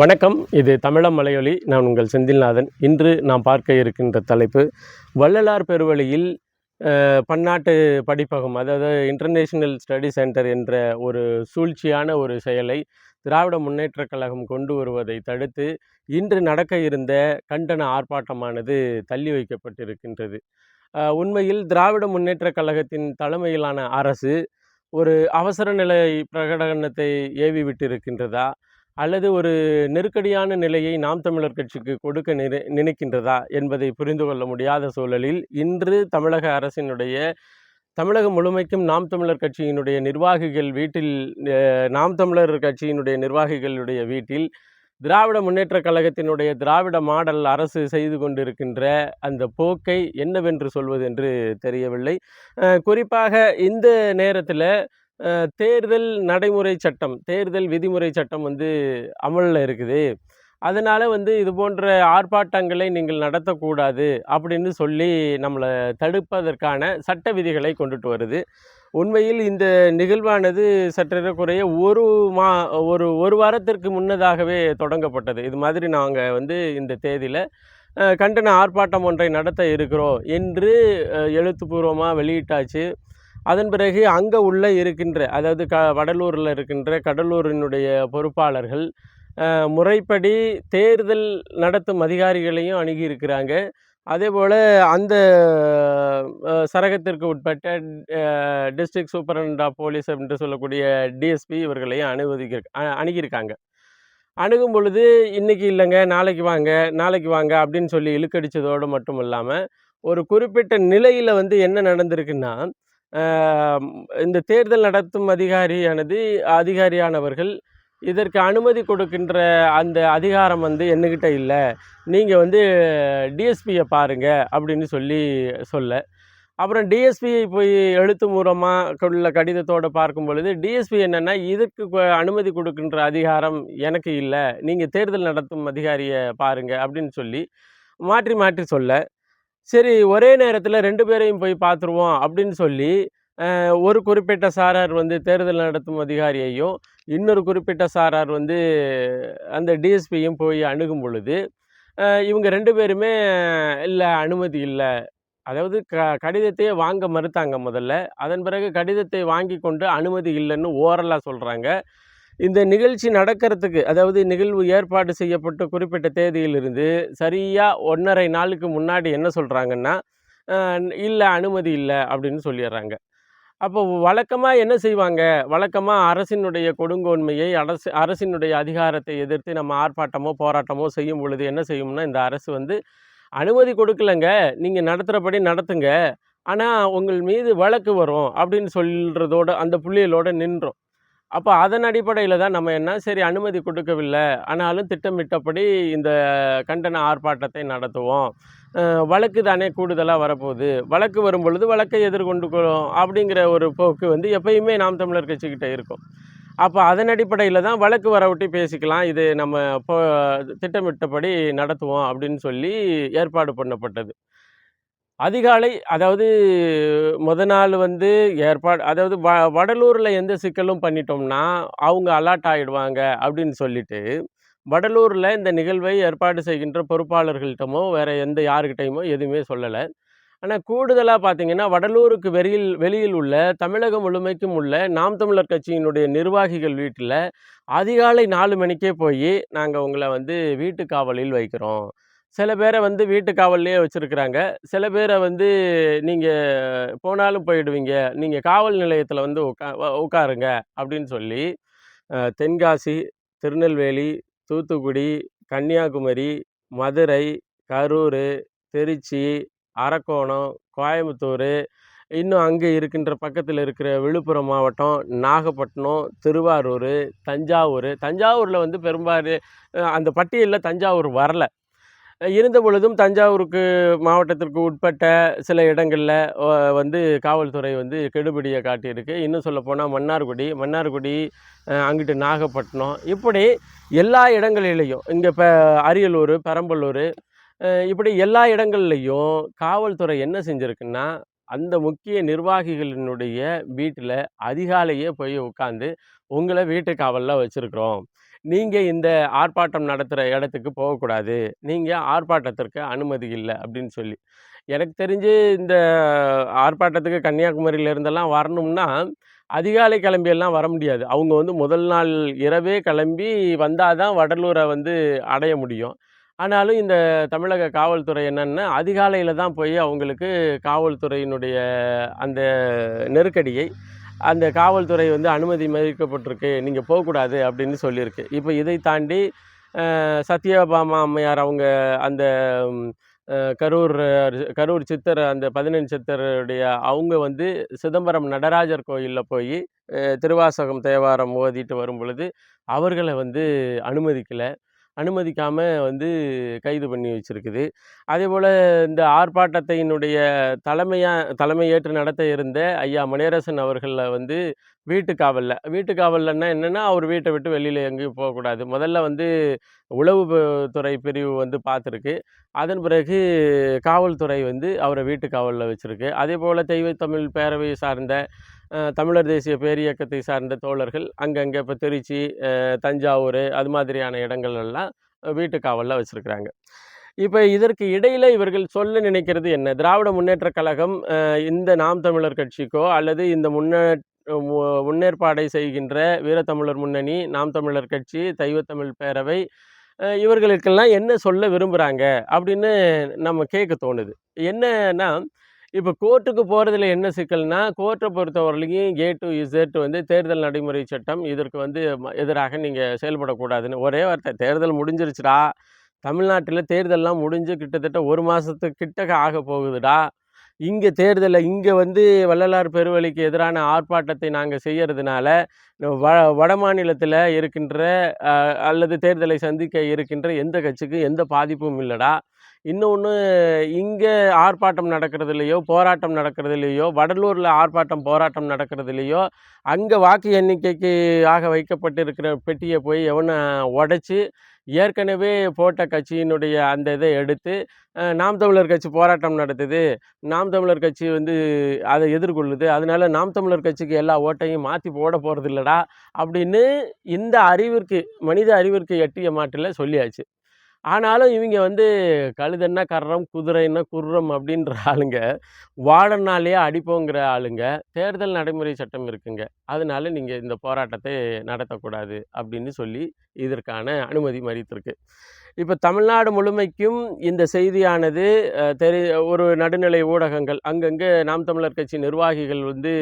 வணக்கம். இது தமிழம் மலையொலி. நான் உங்கள் செந்தில்நாதன். இன்று நாம் பார்க்க இருக்கின்ற தலைப்பு வள்ளலார் பெருவழியில் பன்னாட்டு படிப்பகம் அதாவது இன்டர்நேஷ்னல் ஸ்டடி சென்டர் என்ற ஒரு சூழ்ச்சியான ஒரு செயலை திராவிட முன்னேற்றக் கழகம் கொண்டு வருவதை தடுத்து இன்று நடக்க இருந்த கண்டன ஆர்ப்பாட்டமானது தள்ளி வைக்கப்பட்டிருக்கின்றது. உண்மையில் திராவிட முன்னேற்றக் கழகத்தின் தலைமையிலான அரசு ஒரு அவசர நிலை பிரகடனத்தை ஏவி விட்டிருக்கின்றதா அல்லது ஒரு நெருக்கடியான நிலையை நாம் தமிழர் கட்சிக்கு கொடுக்க நினை நினைக்கின்றதா என்பதை புரிந்து கொள்ள முடியாத சூழலில் இன்று தமிழக அரசினுடைய தமிழகம் முழுமைக்கும் நாம் தமிழர் கட்சியினுடைய நிர்வாகிகள் வீட்டில் நாம் தமிழர் கட்சியினுடைய நிர்வாகிகளுடைய வீட்டில் திராவிட முன்னேற்ற கழகத்தினுடைய திராவிட மாடல் அரசு செய்து கொண்டிருக்கின்ற அந்த போக்கை என்னவென்று சொல்வது என்று தெரியவில்லை. குறிப்பாக இந்த நேரத்தில் தேர்தல் நடைமுறை சட்டம் தேர்தல் விதிமுறை சட்டம் வந்து அமலில் இருக்குது. அதனால் வந்து இது போன்ற ஆர்ப்பாட்டங்களை நீங்கள் நடத்தக்கூடாது அப்படின்னு சொல்லி நம்மளை தடுப்பதற்கான சட்ட விதிகளை கொண்டுட்டு வருது. உண்மையில் இந்த நிகழ்வானது சற்றேறக்குறைய ஒரு மா ஒரு ஒரு வாரத்திற்கு முன்னதாகவே தொடங்கப்பட்டது. இது மாதிரி நாங்கள் வந்து இந்த தேதியில் கண்டன ஆர்ப்பாட்டம் ஒன்றை நடத்த இருக்கிறோம் என்று எழுத்துப்பூர்வமாக வெளியிட்டாச்சு. அதன் பிறகு அங்கே உள்ளே இருக்கின்ற அதாவது க வடலூரில் இருக்கின்ற கடலூரினுடைய பொறுப்பாளர்கள் முறைப்படி தேர்தல் நடத்தும் அதிகாரிகளையும் அணுகியிருக்கிறாங்க. அதே போல் அந்த சரகத்திற்கு உட்பட்ட டிஸ்ட்ரிக்ட் சூப்பரண்ட் ஆஃப் போலீஸ் என்று சொல்லக்கூடிய டிஎஸ்பி இவர்களையும் அனுமதிக்க அணுகியிருக்காங்க. அணுகும் பொழுது இன்றைக்கி இல்லைங்க நாளைக்கு வாங்க நாளைக்கு வாங்க அப்படின்னு சொல்லி இழுக்கடிச்சதோடு மட்டும் இல்லாமல் ஒரு குறிப்பிட்ட நிலையில் வந்து என்ன நடந்திருக்குன்னா இந்த தேர்தல் நடத்தும் அதிகாரியானது அதிகாரியானவர்கள் இதற்கு அனுமதி கொடுக்கின்ற அந்த அதிகாரம் வந்து என்கிட்ட இல்லை. நீங்கள் வந்து டிஎஸ்பியை பாருங்கள் அப்படின்னு சொல்லி சொல்ல. அப்புறம் டிஎஸ்பியை போய் எழுத்து மூலமாக உள்ள கடிதத்தோடு பார்க்கும் பொழுது டிஎஸ்பி என்னென்னா இதற்கு அனுமதி கொடுக்கின்ற அதிகாரம் எனக்கு இல்லை. நீங்கள் தேர்தல் நடத்தும் அதிகாரியை பாருங்கள் அப்படின்னு சொல்லி மாற்றி மாற்றி சொல்ல. சரி ஒரே நேரத்தில் ரெண்டு பேரையும் போய் பார்த்துருவோம் அப்படின்னு சொல்லி ஒரு குறிப்பிட்ட சாரார் வந்து தேர்தல் நடத்தும் அதிகாரியையும் இன்னொரு குறிப்பிட்ட சாரார் வந்து அந்த டிஎஸ்பியும் போய் அணுகும் பொழுது இவங்க ரெண்டு பேருமே இல்லை அனுமதி இல்லை. அதாவது க கடிதத்தையே வாங்க மறுத்தாங்க முதல்ல. அதன் பிறகு கடிதத்தை வாங்கி கொண்டு அனுமதி இல்லைன்னு ஓரலாக சொல்கிறாங்க இந்த நிகழ்ச்சி நடக்கிறதுக்கு அதாவது நிகழ்வு ஏற்பாடு செய்யப்பட்ட குறிப்பிட்ட தேதியிலிருந்து சரியாக ஒன்றரை நாளுக்கு முன்னாடி என்ன சொல்கிறாங்கன்னா இல்லை அனுமதி இல்லை அப்படின்னு சொல்லிடுறாங்க. அப்போ வழக்கமாக என்ன செய்வாங்க? வழக்கமாக அரசினுடைய கொடுங்கோன்மையை அரசு அரசினுடைய அதிகாரத்தை எதிர்த்து நம்ம ஆர்ப்பாட்டமோ போராட்டமோ செய்யும் பொழுது என்ன செய்யும்னா இந்த அரசு வந்து அனுமதி கொடுக்கலங்க. நீங்கள் நடத்துகிறபடி நடத்துங்க. ஆனால் உங்கள் மீது வழக்கு வரும். அப்படின்னு சொல்கிறதோட அந்த புள்ளியலோட நின்றோம். அப்போ அதன் அடிப்படையில் தான் நம்ம என்ன சரி அனுமதி கொடுக்கவில்லை. ஆனாலும் திட்டமிட்டபடி இந்த கண்டன ஆர்ப்பாட்டத்தை நடத்துவோம். வழக்கு தானே கூடுதலாக வரப்போகுது. வழக்கு வரும் பொழுது வழக்கை எதிர்கொண்டுக்கிறோம் அப்படிங்கிற ஒரு போக்கு வந்து எப்பயுமே நாம் தமிழர் கட்சிக்கிட்ட இருக்கும். அப்போ அதன் அடிப்படையில் தான் வழக்கு வரவிட்டு பேசிக்கலாம். இது நம்ம இப்போ திட்டமிட்டபடி நடத்துவோம் அப்படின்னு சொல்லி ஏற்பாடு பண்ணப்பட்டது. அதிகாலை அதாவது முத நாள் வந்து ஏற்பாடு அதாவது வ வடலூரில் எந்த சிக்கலும் பண்ணிட்டோம்னா அவங்க அலாட் ஆகிடுவாங்க அப்படின்னு சொல்லிட்டு வடலூரில் இந்த நிகழ்வை ஏற்பாடு செய்கின்ற பொறுப்பாளர்கள்ட்டமோ வேறு எந்த யாருக்கிட்டையுமோ எதுவுமே சொல்லலை. ஆனால் கூடுதலாக பார்த்தீங்கன்னா வடலூருக்கு வெளியில் வெளியில் உள்ள தமிழகம் முழுமைக்கும் உள்ள நாம் தமிழர் கட்சியினுடைய நிர்வாகிகள் வீட்டில் அதிகாலை நாலு மணிக்கே போய் நாங்கள் உங்களை வந்து வீட்டு காவலில் வைக்கிறோம். சில பேரை வந்து வீட்டு காவல்லையே வச்சுருக்குறாங்க. சில பேரை வந்து நீங்கள் போனாலும் போயிடுவீங்க. நீங்கள் காவல் நிலையத்தில் வந்து உட்கா உட்காருங்க அப்படின்னு சொல்லி தென்காசி திருநெல்வேலி தூத்துக்குடி கன்னியாகுமரி மதுரை கரூர் திருச்சி அரக்கோணம் கோயம்புத்தூர் இன்னும் அங்கே இருக்கின்ற பக்கத்தில் இருக்கிற விழுப்புரம் மாவட்டம் நாகப்பட்டினம் திருவாரூர் தஞ்சாவூர். தஞ்சாவூரில் வந்து பெரும்பாலும் அந்த பட்டியலில் தஞ்சாவூர் வரல. இருந்த பொழுதும் தஞ்சாவூருக்கு மாவட்டத்திற்கு உட்பட்ட சில இடங்களில் வந்து காவல்துறை வந்து கெடுபிடியை காட்டியிருக்கு. இன்னும் சொல்லப்போனால் மன்னார்குடி மன்னார்குடி அங்கிட்டு நாகப்பட்டினம். இப்படி எல்லா இடங்களிலையும் இங்கே இப்போ அரியலூர் பெரம்பலூர் இப்படி எல்லா இடங்கள்லையும் காவல்துறை என்ன செஞ்சுருக்குன்னா அந்த முக்கிய நிர்வாகிகளினுடைய வீட்டில் அதிகாலையே போய் உட்காந்து உங்களை வீட்டு காவலில் வச்சுருக்குறோம். நீங்கள் இந்த ஆர்ப்பாட்டம் நடத்துகிற இடத்துக்கு போகக்கூடாது. நீங்கள் ஆர்ப்பாட்டத்திற்கு அனுமதி இல்லை அப்படின்னு சொல்லி. எனக்கு தெரிஞ்சு இந்த ஆர்ப்பாட்டத்துக்கு கன்னியாகுமரியில இருந்தெல்லாம் வரணும்னா அதிகாலை கிளம்பியெல்லாம் வர முடியாது. அவங்க வந்து முதல் நாள் இரவே கிளம்பி வந்தால் தான் வடலூரை வந்து அடைய முடியும். ஆனாலும் இந்த தமிழக காவல்துறை என்னென்னா அதிகாலையில் தான் போய் அவங்களுக்கு காவல்துறையினுடைய அந்த நெருக்கடியை அந்த காவல்துறை வந்து அனுமதி மறுக்கப்பட்டிருக்கு நீங்கள் போகக்கூடாது அப்படின்னு சொல்லியிருக்கு. இப்போ இதை தாண்டி சத்யபாமா அம்மையார் அவங்க அந்த கரூர் கரூர் சித்தர் அந்த பதினெண் சித்தருடைய அவங்க வந்து சிதம்பரம் நடராஜர் கோயிலில் போய் திருவாசகம் தேவாரம் ஓதிட்டு வரும் பொழுது அவர்களை வந்து அனுமதிக்கலை. அனுமதிக்காமல் வந்து கைது பண்ணி வச்சுருக்குது. அதே போல் இந்த ஆர்ப்பாட்டத்தினுடைய தலைமையாக தலைமையேற்று நடத்த இருந்த ஐயா மணியரசன் அவர்களில் வந்து வீட்டு காவலில். வீட்டு காவலில்னா என்னென்னா அவர் வீட்டை விட்டு வெளியில் எங்கேயும் போகக்கூடாது. முதல்ல வந்து உளவு துறை பிரிவு வந்து பார்த்துருக்கு. அதன் பிறகு காவல்துறை வந்து அவரை வீட்டு காவலில் வச்சுருக்கு. அதே போல் தெய்வ தமிழ் பேரவை சார்ந்த தமிழர் தேசிய பேரியக்கத்தை சார்ந்த தோழர்கள் அங்கங்கே இப்போ திருச்சி தஞ்சாவூர் அது மாதிரியான இடங்கள் எல்லாம் வீட்டு காவலில் வச்சுருக்குறாங்க. இப்போ இதற்கு இடையில் இவர்கள் சொல்ல நினைக்கிறது என்ன? திராவிட முன்னேற்றக் கழகம் இந்த நாம் தமிழர் கட்சிக்கோ அல்லது இந்த முன்னே முன்னேற்பாடை செய்கின்ற வீரத்தமிழர் முன்னணி நாம் தமிழர் கட்சி தெய்வத்தமிழ் பேரவை இவர்களுக்கெல்லாம் என்ன சொல்ல விரும்புகிறாங்க அப்படின்னு நம்ம கேட்க தோணுது. என்னன்னா இப்போ கோர்ட்டுக்கு போகிறதுல என்ன சிக்கல்னா கோர்ட்டை பொறுத்தவரையிலையும் ஏ டு இசட் வந்து தேர்தல் நடைமுறை சட்டம் இதற்கு வந்து ம- எதிராக நீங்கள் செயல்படக்கூடாதுன்னு. ஒரே வார்த்தை தேர்தல் முடிஞ்சிருச்சுடா. தமிழ்நாட்டில் தேர்தல்லாம் முடிஞ்சு கிட்டத்தட்ட ஒரு மாதத்துக்கு கிட்டக்க ஆக போகுதுடா. இங்கே தேர்தலில் இங்கே வந்து வள்ளலார் பெருவழிக்கு எதிரான ஆர்ப்பாட்டத்தை நாங்கள் செய்கிறதுனால வ வட மாநிலத்தில் இருக்கின்ற அல்லது தேர்தலை சந்திக்க இருக்கின்ற எந்த கட்சிக்கும் எந்த பாதிப்பும் இல்லைடா. இன்னொன்று இங்கே ஆர்ப்பாட்டம் நடக்கிறதுலையோ போராட்டம் நடக்கிறதுலையோ வடலூரில் ஆர்ப்பாட்டம் போராட்டம் நடக்கிறதுலையோ அங்கே வாக்கு எண்ணிக்கைக்கு ஆக வைக்கப்பட்டிருக்கிற பெட்டியை போய் எவனை உடைச்சி ஏற்கனவே போட்ட கட்சியினுடைய அந்த இதை எடுத்து நாம் தமிழர் கட்சி போராட்டம் நடத்துது. நாம் தமிழர் கட்சி வந்து அதை எதிர்கொள்ளுது. அதனால நாம் தமிழர் கட்சிக்கு எல்லா ஓட்டையும் மாற்றி போட போகிறது இல்லைடா அப்படின்னு இந்த அறிவிற்கு மனித அறிவிற்கு எட்டிய மாட்டில் சொல்லியாச்சு. ஆனாலும் இவங்க வந்து கழுதன்னா கர்றம் குதிரைன்னா குர்ரம் அப்படின்ற ஆளுங்க. வாழனாலே அடிப்போங்கிற ஆளுங்க. தேர்தல் நடைமுறை சட்டம் இருக்குங்க. அதனால நீங்கள் இந்த போராட்டத்தை நடத்தக்கூடாது அப்படின்னு சொல்லி இதற்கான அனுமதி மறித்திருக்கு இப்போ தமிழ்நாடு முழுமைக்கும் இந்த செய்தியானது தெரி ஒரு நடுநிலை ஊடகங்கள் அங்கங்கே நாம் தமிழர் கட்சி நிர்வாகிகள் வந்து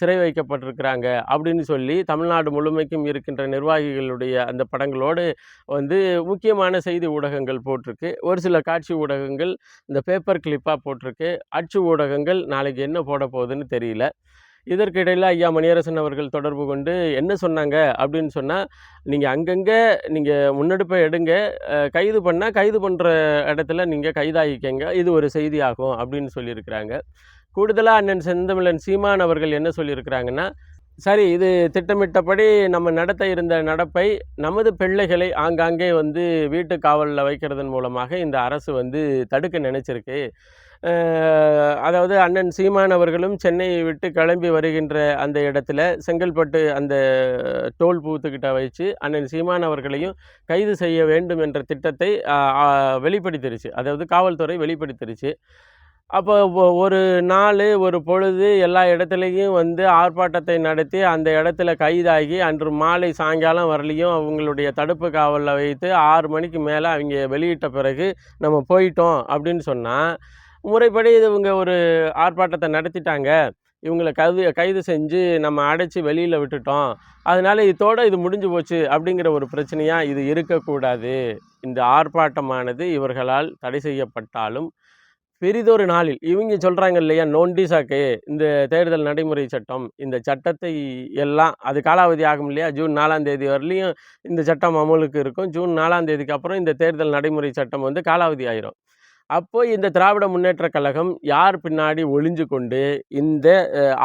சிறை வைக்கப்பட்டிருக்கிறாங்க அப்படின்னு சொல்லி தமிழ்நாடு முழுமைக்கும் இருக்கின்ற நிர்வாகிகளுடைய அந்த படங்களோடு வந்து முக்கியமான செய்தி ஊடகங்கள் போட்டிருக்கு. ஒரு சில காட்சி ஊடகங்கள் இந்த பேப்பர் கிளிப்பாக போட்டிருக்கு. அச்சு ஊடகங்கள் நாளைக்கு என்ன போட போகுதுன்னு தெரியல. இதற்கிடையில் ஐயா மணியரசன் அவர்கள் தொடர்பு கொண்டு என்ன சொன்னாங்க அப்படின்னு சொன்னால் நீங்கள் அங்கங்கே நீங்கள் முன்னெடுப்பை எடுங்க. கைது பண்ணால் கைது பண்ணுற இடத்துல நீங்கள் கைதாகிக்கங்க இது ஒரு செய்தியாகும். அப்படின்னு சொல்லியிருக்கிறாங்க. கூடுதலாக அண்ணன் செந்தமிழன் சீமான் அவர்கள் என்ன சொல்லியிருக்கிறாங்கன்னா சரி இது திட்டமிட்டபடி நம்ம நடத்த இருந்த நடப்பை நமது பிள்ளைகளை ஆங்காங்கே வந்து வீட்டு காவலில் வைக்கிறதன் மூலமாக இந்த அரசு வந்து தடுக்க நினச்சிருக்கு. அதாவது அண்ணன் சீமான் அவர்களும் சென்னையை விட்டு கிளம்பி வருகின்ற அந்த இடத்துல செங்கல்பட்டு அந்த டோல் பூத்துக்கிட்ட வச்சு அண்ணன் சீமான் அவர்களையும் கைது செய்ய வேண்டும் என்ற திட்டத்தை வெளிப்படுத்திருச்சு. அதாவது காவல்துறை வெளிப்படுத்திருச்சு. அப்போ ஒரு நாள் ஒரு பொழுது எல்லா இடத்துலையும் வந்து ஆர்ப்பாட்டத்தை நடத்தி அந்த இடத்துல கைதாகி அன்று மாலை சாயங்காலம் வரலையும் அவங்களுடைய தடுப்பு காவலில் வைத்து ஆறு மணிக்கு மேலே அவங்க வெளியிட்ட பிறகு நம்ம போயிட்டோம் அப்படின்னு சொன்னால் முறைப்படி இவங்க ஒரு ஆர்ப்பாட்டத்தை நடத்திட்டாங்க. இவங்களை கைது கைது செஞ்சு நம்ம அடைச்சி வெளியில் விட்டுட்டோம். அதனால் இதோட இது முடிஞ்சு போச்சு அப்படிங்கிற ஒரு பிரச்சனையாக இது இருக்கக்கூடாது. இந்த ஆர்ப்பாட்டமானது இவர்களால் தடை செய்யப்பட்டாலும் பெரிதொரு நாளில் இவங்க சொல்கிறாங்க இல்லையா நோண்டிசாக்கு இந்த தேர்தல் நடைமுறை சட்டம் இந்த சட்டத்தை எல்லாம் அது காலாவதி ஆகும் இல்லையா ஜூன் நாலாம் தேதி வரலையும் இந்த சட்டம் அமலுக்கு இருக்கும். ஜூன் நாலாம் தேதிக்கு அப்புறம் இந்த தேர்தல் நடைமுறை சட்டம் வந்து காலாவதி ஆயிரும். அப்போ இந்த திராவிட முன்னேற்றக் கழகம் யார் பின்னாடி ஒளிஞ்சு கொண்டு இந்த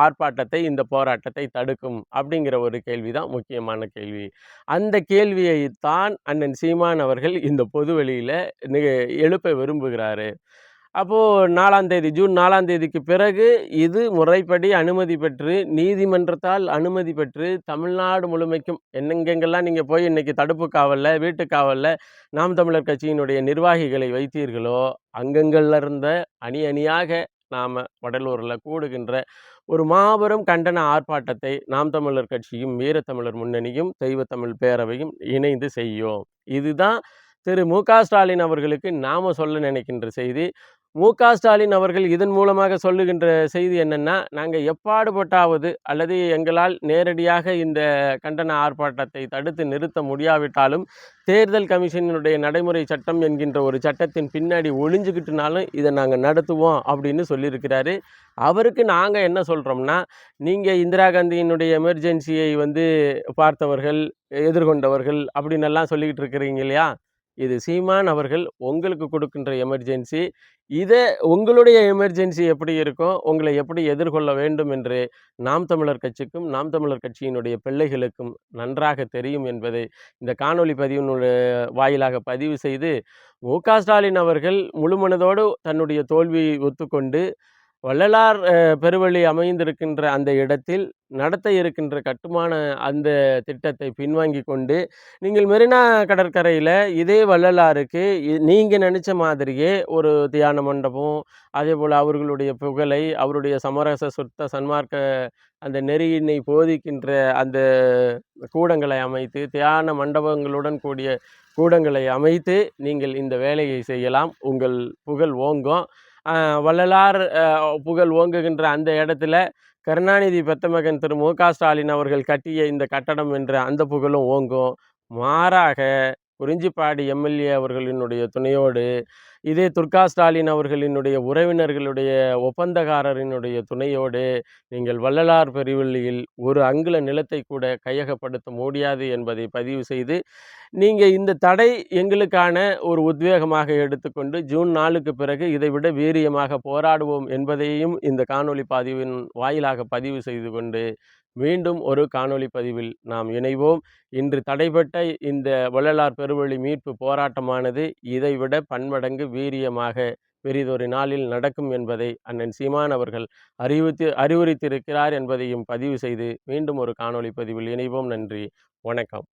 ஆர்ப்பாட்டத்தை இந்த போராட்டத்தை தடுக்கும் அப்படிங்கிற ஒரு கேள்வி தான் முக்கியமான கேள்வி. அந்த கேள்வியை தான் அண்ணன் சீமான் அவர்கள் இந்த பொதுவெளியில் எழுப்ப விரும்புகிறாரு. அப்போது நாலாம் தேதி ஜூன் நாலாம் தேதிக்கு பிறகு இது முறைப்படி அனுமதி பெற்று நீதிமன்றத்தால் அனுமதி பெற்று தமிழ்நாடு முழுமைக்கும் என்னெங்கெங்கெல்லாம் நீங்கள் போய் இன்றைக்கி தடுப்பு காவலில் வீட்டு காவலில் நாம் தமிழர் கட்சியினுடைய நிர்வாகிகளை வைத்தீர்களோ அங்கங்கள்ல இருந்த அணி அணியாக நாம் வடலூரில் கூடுகின்ற ஒரு மாபெரும் கண்டன ஆர்ப்பாட்டத்தை நாம் தமிழர் கட்சியும் வீரத்தமிழர் முன்னணியும் தெய்வத்தமிழ் பேரவையும் இணைந்து செய்யும். இதுதான் திரு மு க ஸ்டாலின் அவர்களுக்கு நாம் சொல்ல நினைக்கின்ற செய்தி. மு. க. ஸ்டாலின் அவர்கள் இதன் மூலமாக சொல்லுகின்ற செய்தி என்னென்னா நாங்கள் எப்பாடுபட்டாவது அல்லது எங்களால் நேரடியாக இந்த கண்டன ஆர்ப்பாட்டத்தை தடுத்து நிறுத்த முடியாவிட்டாலும் தேர்தல் கமிஷனினுடைய நடைமுறை சட்டம் என்கின்ற ஒரு சட்டத்தின் பின்னாடி ஒளிஞ்சுக்கிட்டுனாலும் இதை நாங்கள் நடத்துவோம் அப்படின்னு சொல்லியிருக்கிறாரு. அவருக்கு நாங்கள் என்ன சொல்கிறோம்னா நீங்கள் இந்திரா காந்தியினுடைய எமர்ஜென்சியை வந்து பார்த்தவர்கள் எதிர்கொண்டவர்கள் அப்படின்னு எல்லாம் சொல்லிக்கிட்டு இருக்கிறீங்க இல்லையா? இது சீமான் அவர்கள் உங்களுக்கு கொடுக்கின்ற எமர்ஜென்சி. இதை உங்களுடைய எமர்ஜென்சி எப்படி இருக்கும் உங்களை எப்படி எதிர்கொள்ள வேண்டும் என்று நாம் தமிழர் கட்சிக்கும் நாம் தமிழர் கட்சியினுடைய பிள்ளைகளுக்கும் நன்றாக தெரியும் என்பதை இந்த காணொளி பதிவினுடைய வாயிலாக பதிவு செய்து மு க ஸ்டாலின் அவர்கள் முழுமனதோடு தன்னுடைய தோல்வியை ஒத்துக்கொண்டு வள்ளலார் பெருவழி அமைந்திருக்கின்ற அந்த இடத்தில் நடத்த இருக்கின்ற கட்டுமான அந்த திட்டத்தை பின்வாங்கி கொண்டு நீங்கள் மெரினா கடற்கரையில் இதே வள்ளலாருக்கு நீங்கள் நினச்ச மாதிரியே ஒரு தியான மண்டபம் அதே போல் அவர்களுடைய புகழை அவருடைய சமரச சுத்த சன்மார்க்க அந்த நெறியினை போதிக்கின்ற அந்த கூடங்களை அமைத்து தியான மண்டபங்களுடன் கூடிய கூடங்களை அமைத்து நீங்கள் இந்த வேலையை செய்யலாம். உங்கள் புகழ் ஓங்கும். வள்ளலார் புகழ் ஓங்குகின்ற அந்த இடத்துல கருணாநிதி பெத்தமகன் திரு மு க ஸ்டாலின் அவர்கள் கட்டிய இந்த கட்டடம் என்ற அந்த புகழும் ஓங்கும். மாறாக குறிஞ்சிப்பாடி எம்எல்ஏ அவர்களினுடைய துணையோடு இதே துர்கா ஸ்டாலின் அவர்களினுடைய உறவினர்களுடைய ஒப்பந்தக்காரரினுடைய துணையோடு நீங்கள் வள்ளலார் பெருவெளியில் ஒரு அங்குல நிலத்தை கூட கையகப்படுத்த முடியாது என்பதை பதிவு செய்து நீங்கள் இந்த தடை எங்களுக்கான ஒரு உத்வேகமாக எடுத்துக்கொண்டு ஜூன் நாலுக்கு பிறகு இதைவிட வீரியமாக போராடுவோம் என்பதையும் இந்த காணொலி பதிவின் வாயிலாக பதிவு செய்து கொண்டு மீண்டும் ஒரு காணொளி பதிவில் நாம் இணைவோம். இன்று தடைபட்ட இந்த வள்ளலார் பெருவழி மீட்பு போராட்டமானது இதைவிட பன்மடங்கு வீரியமாக பெரிதொரு நாளில் நடக்கும் என்பதை அண்ணன் சீமான் அவர்கள் அறிவித்து அறிவுறுத்தியிருக்கிறார் என்பதையும் பதிவு செய்து மீண்டும் ஒரு காணொளி பதிவில் இணைவோம். நன்றி. வணக்கம்.